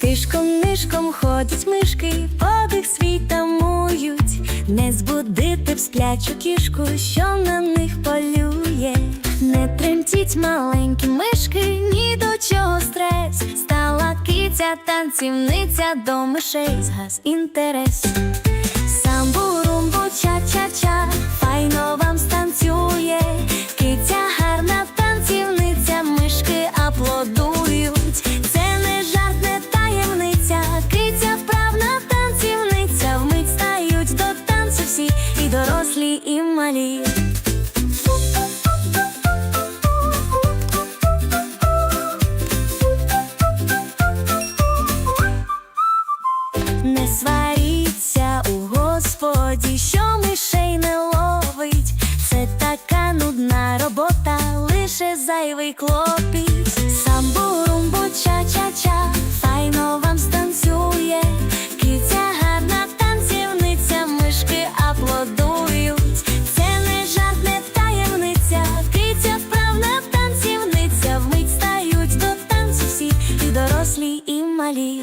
Тишком нишком ходять мишки, подих свій тамують, не збудити б сплячу кішку, що на них полює. Не тремтіть маленькі мишки, ні до чого стрес. Стала киця, танцівниця до мишей згас інтерес. Ча-ча-ча, файно вам станцює. Киця гарна танцівниця, мишки аплодують. Це не жарт, не таємниця. Киця вправна танцівниця. Вмить стають до танцю всі, і дорослі, і малі. Не сваріться у господі, що зайвий клопіт. Самбурумбу ча-ча-ча, файно вам станцює. Киця гарна танцівниця, мишки аплодують. Це не жарт, не таємниця. Киця вправна танцівниця. Вмить стають до танцю всі, і дорослі, і малі.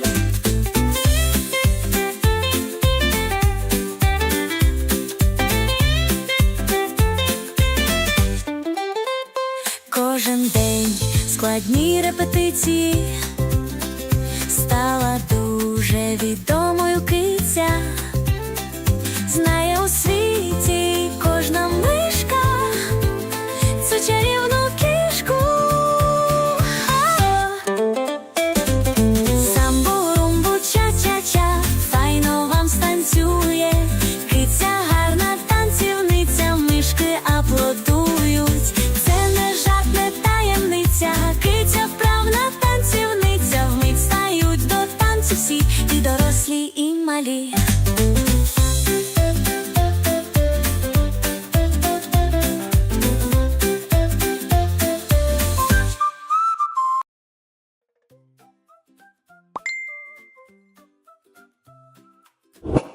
Кожен день складні репетиції стала дуже відомою киця. Знає Mali.